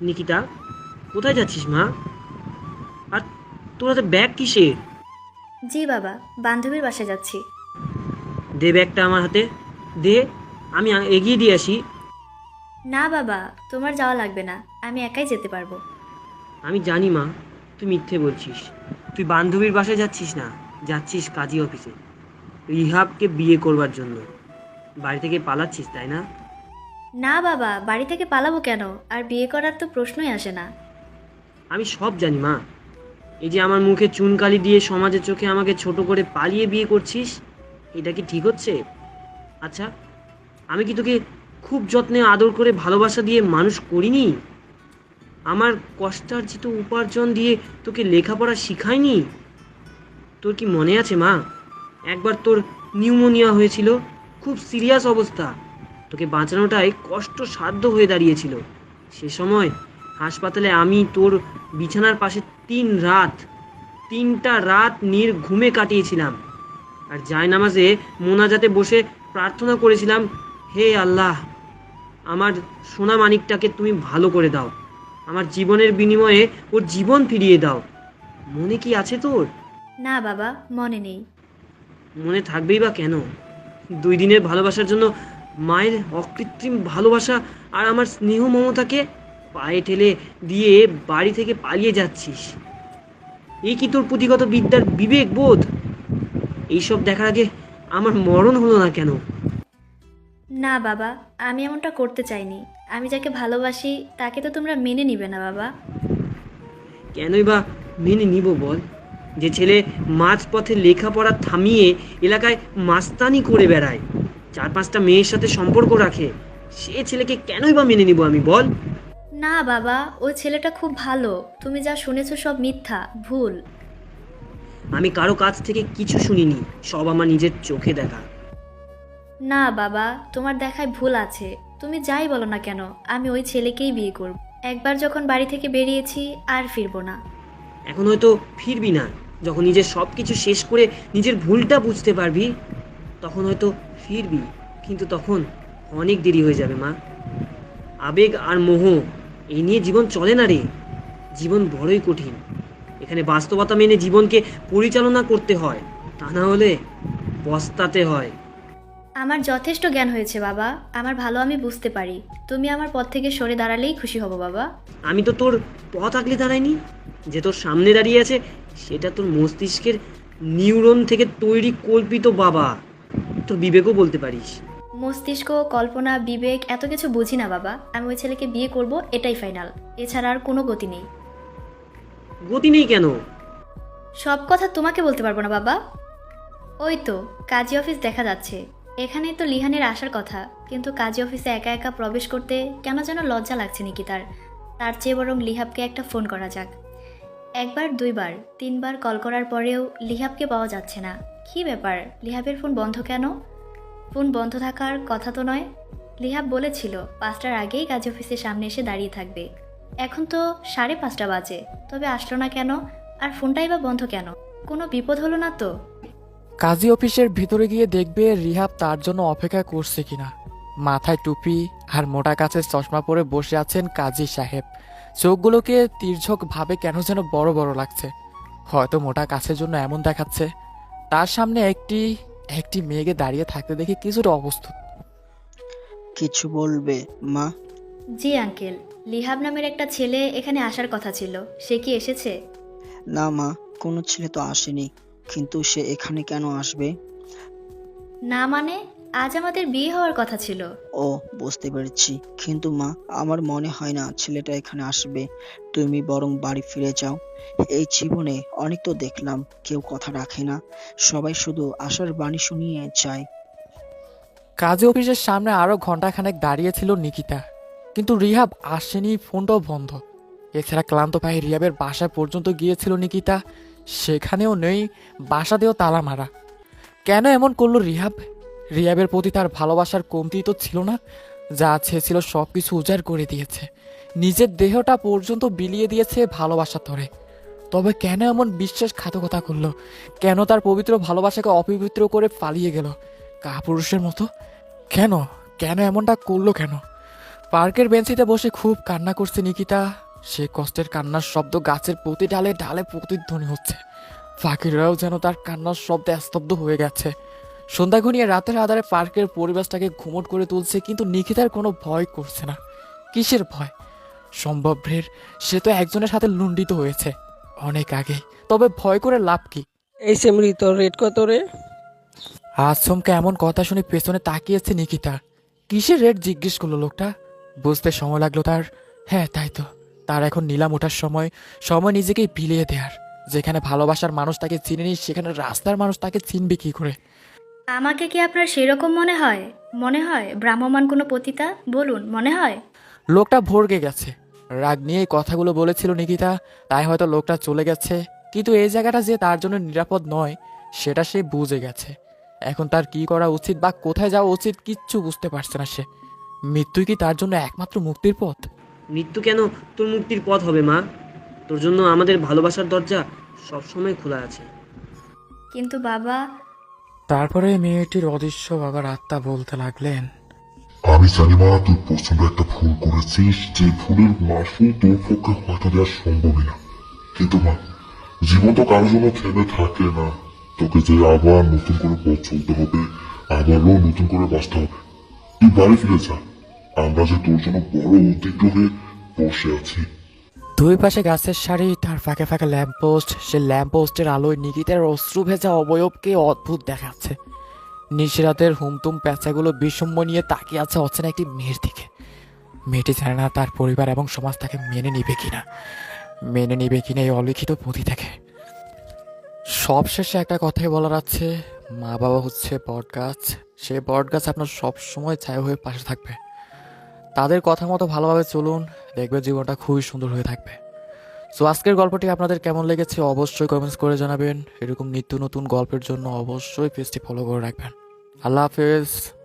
নিকিতা কোথায় যাচ্ছিস মা? আর তোর হাতে ব্যাগ কিসের? জি বাবা বান্ধবীর বাসায় যাচ্ছি। দে ব্যাগটা আমার হাতে দে আমি এগিয়ে দিয়ে আসি। না বাবা তোমার যাওয়া লাগবে না আমি একাই যেতে পারব। আমি জানি মা তুই মিথ্যে বলছিস। তুই বান্ধবীর বাসায় যাচ্ছিস না যাচ্ছিস কাজী অফিসে। রিহাবকে বিয়ে করবার জন্য। বাড়ি থেকে পালাচ্ছিস তাই না? না বাবা, বাড়ি থেকে পালাবো কেন? আর বিয়ে করার তো প্রশ্নই আসে না। আমি সব জানি, মা। এই যে আমার মুখে চুনকালি দিয়ে সমাজের চোখে আমাকে ছোট করে পালিয়ে বিয়ে করছিস, এটা কি ঠিক হচ্ছে? আচ্ছা আমি কি তোকে খুব যত্নে আদর করে ভালোবাসা দিয়ে মানুষ করিনি? আমার কষ্টার্জিত উপার্জন দিয়ে তোকে লেখাপড়া শিখাইনি? তোর কি মনে আছে, মা? একবার তোর নিউমোনিয়া হয়েছিল, খুব সিরিয়াস অবস্থা। তোকে বাঁচানোটাই কষ্টসাধ্য হয়ে দাঁড়িয়েছিল। সে সময় হাসপাতালে আমি তোর বিছানার পাশে তিন রাত তিনটা রাত নির ঘুমে কাটিয়েছিলাম। আর নামাজে মোনাজাতে বসে প্রার্থনা করেছিলাম হে আল্লাহ আমার সোনা মানিকটাকে তুমি ভালো করে দাও। আমার জীবনের বিনিময়ে ওর জীবন ফিরিয়ে দাও। মনে কি আছে তোর? না বাবা মনে নেই। মনে থাকবেই বা কেন? দুই দিনের ভালোবাসার জন্য মায়ের অকৃত্রিম ভালোবাসা আর আমার স্নেহ মমতাকে পায়ে ঠেলে দিয়ে বাড়ি থেকে পালিয়ে যাচ্ছিস। এই কি তোর পুঁথিগত বিদ্যার বিবেক বোধ? এইসব দেখার আগে আমার মরণ হলো না কেন? না বাবা আমি এমনটা করতে চাইনি। আমি যাকে ভালোবাসি তাকে তো তোমরা মেনে নিবে না বাবা। কেনই বা মেনে নিব বল? যে ছেলে মাঝপথে লেখাপড়া থামিয়ে এলাকায় মাস্তানি করে বেড়ায়। চার পাঁচটা মেয়ের সাথে সম্পর্ক রাখে সে ছেলেকে কেনই বা মেনে নিব আমি বল? না বাবা ওই ছেলেটা খুব ভালো। তুমি যা শুনেছো সব মিথ্যা ভুল। আমি কারও কাছ থেকে কিছু শুনিনি সব আমার নিজের চোখে দেখা। না বাবা তোমার দেখায় ভুল আছে। তুমি যাই বলো না কেন আমি ওই ছেলেকেই বিয়ে করব। একবার যখন বাড়ি থেকে বেরিয়েছি আর ফিরবো না। এখন হয়তো ফিরবি না যখন নিজের সব কিছু শেষ করে নিজের ভুলটা বুঝতে পারবি। তখন হয়তো ফিরবি কিন্তু তখন অনেক দেরি হয়ে যাবে মা। আবেগ আর মোহ এই নিয়ে জীবন চলে না রে। জীবন বড়ই কঠিন। এখানে বাস্তবতা মেনে জীবনকে পরিচালনা করতে হয় তা না হলে পস্তাতে হয়। আমার যথেষ্ট জ্ঞান হয়েছে বাবা। আমার ভালো আমি বুঝতে পারি। তুমি আমার পথ থেকে সরে দাঁড়ালেই খুশি হব বাবা। আমি তো তোর পথ আগলে দাঁড়াইনি। যে তোর সামনে দাঁড়িয়ে আছে সেটা তোর মস্তিষ্কের নিউরন থেকে তৈরি কল্পিত বাবা। তোর বিবেকও বলতে পারিস। মস্তিষ্ক কল্পনা বিবেক এত কিছু বুঝি না বাবা। আমি ওই ছেলেকে বিয়ে করব এটাই ফাইনাল এছাড়া আর কোনো গতি নেই। গতি নেই কেন? সব কথা তোমাকে বলতে পারব না বাবা। ওই তো কাজী অফিস দেখা যাচ্ছে। এখানেই তো লিহানের আসার কথা। কিন্তু কাজী অফিসে একা একা প্রবেশ করতে কেন যেন লজ্জা লাগছে নাকি তার তার চেয়ে বরং লিহাবকে একটা ফোন করা যাক। একবার দুইবার তিনবার কল করার পরেও লিহাবকে পাওয়া যাচ্ছে না। কী ব্যাপার? লিহাবের ফোন বন্ধ কেন? ফোন বন্ধ থাকার কথা তো নয়। লিহাব বলেছিল, পাঁচটার আগেই কাজী অফিসের সামনে এসে দাঁড়িয়ে থাকবে। এখন তো সাড়ে পাঁচটা বাজে, তবে আসলো না কেন? আর ফোনটাই বা বন্ধ কেন? কোনো বিপদ হলো না তো? কাজী অফিসের ভিতরে গিয়ে দেখবে রিহাব তার জন্য অপেক্ষা করছে কিনা। মাথায় টুপি আর মোটা কাছের চশমা পরে বসে আছেন কাজী সাহেব। চোখগুলোকে তির্যক ভাবে কেন যেন বড় বড় লাগছে। হয়তো মোটা কাছের জন্য এমন দেখাচ্ছে। তার সামনে একটি একটি মেয়েকে দাঁড়িয়ে থাকতে দেখে কিছুটা অবস্থা। কিছু বলবে মা? জি আঙ্কেল। লিহাব নামের একটা ছেলে এখানে আসার কথা ছিল। সে কি এসেছে? না মা কোনো ছেলে তো আসেনি। কিন্তু সে এখানে কেন আসবে? না মানে? আজ আমাদের বিয়ে হওয়ার কথা ছিল। ও বুঝতে পেরেছি। কিন্তু মা আমার মনে হয় না ছেলেটা এখানে আসবে। তুমি বরং বাড়ি ফিরে যাও। এই জীবনে অনেক তো দেখলাম কেউ কথা রাখে না। সবাই শুধু আশার বাণী শুনিয়ে যায়। কাজী অফিসের সামনে আরও ঘন্টাখানেক দাঁড়িয়েছিল নিকিতা। কিন্তু রিহাব আসেনি ফোনটাও বন্ধ। এছাড়া ক্লান্ত পায়ে রিহাবের বাসা পর্যন্ত গিয়েছিল নিকিতা। সেখানেও নেই বাসাতেও তালা মারা। কেন এমন করল রিহাব? রিহাবের প্রতি তার ভালোবাসার কমতি তো ছিল না, যা আছে ছিল সব কিছু উজাড় করে দিয়েছে। নিজের দেহটা পর্যন্ত বিলিয়ে দিয়েছে ভালোবাসার ধরে তবে কেন এমন বিশ্বাসঘাতকতা করল? কেন তার পবিত্র ভালোবাসাকে অপবিত্র করে পালিয়ে গেল? কাপুরুষের মতো? কেন? কেন এমনটা করল কেন? পার্কের বেঞ্চিতে বসে খুব কান্না করছে নিকিতা। সে কষ্টের কান্নার শব্দ গাছের প্রতি ডালে ডালে প্রতিধ্বনি হচ্ছে। পাখিরাও যেন তার কান্নার শব্দে স্তব্ধ হয়ে গেছে। সন্ধ্যা ঘনিয়ে রাতের আধারে পার্কের পরিবেশটাকে ঘুমট করে তুলছে কিন্তু নিকিতার কোনো ভয় করছে না। কিসের ভয়? সম্ভব ভ্রের সে তো একজনের সাথে লুণ্ডিত হয়েছে অনেক আগেই। তবে ভয় করে লাভ কি? এই সেমরি তোর রেট কত রে আশ্রমকে এমন কথা শুনে পেছনে তাকিয়েছে নিকিতা কিসের রেট জিজ্ঞেস করল লোকটা? বুঝতে সময় লাগল তার। হ্যাঁ তাই তো। তার এখন নিলাম ওঠার সময় সময় নিজেকেই বিলিয়ে দেয়ার। যেখানে ভালোবাসার মানুষ তাকে চিনেনি সেখানে রাস্তার মানুষ তাকে চিনবে কি করে? আমাকে কি আপনার সেরকম মনে হয়? মনে হয়? ভ্রাম্যমান কোনো পতিতা? বলুন মনে হয়? লোকটা ভরকে গেছে। রাগ নিয়ে এই কথাগুলো বলেছিল নিকিতা তাই হয়তো লোকটা চলে গেছে। কিন্তু এই জায়গাটা যে তার জন্য নিরাপদ নয় সেটা সে বুঝে গেছে। এখন তার কি করা উচিত বা কোথায় যাওয়া উচিত কিচ্ছু বুঝতে পারছে না সে। মৃত্যুই কি তার জন্য একমাত্র মুক্তির পথ? মৃত্যু কেন তোর মুক্তির পথ হবে মা? তোর জন্য আমাদের ভালোবাসার দরজা সবসময় খোলা আছে। কিন্তু বাবা তারপরে মেয়েটির অদৃশ্য বাবার আত্মা বলতে লাগলেন, আমি জানি মা তুই প্রচণ্ড একটা ভুল করেছিস, যে ভুলের মাসুল তোর পক্ষে হয়তো দেওয়া সম্ভবই না। কিন্তু মা, জীবন তো কারোর জন্য থেমে থাকে না। তোকে যে আবার নতুন করে পথ চলতে হবে, আবারও নতুন করে বাঁচতে হবে। তুই বাড়ি ফিরে যা। আমরা যে তোর জন্য বড় উদ্বিগ্ন হয়ে বসে আছি দুই পাশে গাছের সারি, তার ফাঁকে ফাঁকে ল্যাম্পপোস্ট সে ল্যাম্পপোস্টের আলোয় নিকিতার অশ্রু ভেজা অবয়বকে অদ্ভুত দেখাচ্ছে। নিশিরাতের হুমতুম প্যাঁচাগুলো বিষম্য নিয়ে তাকিয়ে আছে অচেনা একটি মেয়ের দিকে। মেয়েটি জানে না তার পরিবার এবং সমাজ তাকে মেনে নিবে কিনা। মেনে নিবে কিনা এই অলিখিত পুঁথি থেকে। সবশেষে একটা কথাই বলার আছে মা বাবা হচ্ছে বট গাছ সে বট গাছ আপনার সব সময় ছায়া হয়ে পাশে থাকবে। তাদের কথা মতো ভালোভাবে চলুন, দেখবে জীবনটা খুবই সুন্দর হয়ে থাকবে। সো আজকের গল্পটি আপনাদের কেমন লেগেছে অবশ্যই কমেন্টস করে জানাবেন। এরকম নিত্য নতুন গল্পের জন্য অবশ্যই পেজটি ফলো করে রাখবেন। আল্লাহ হাফেজ।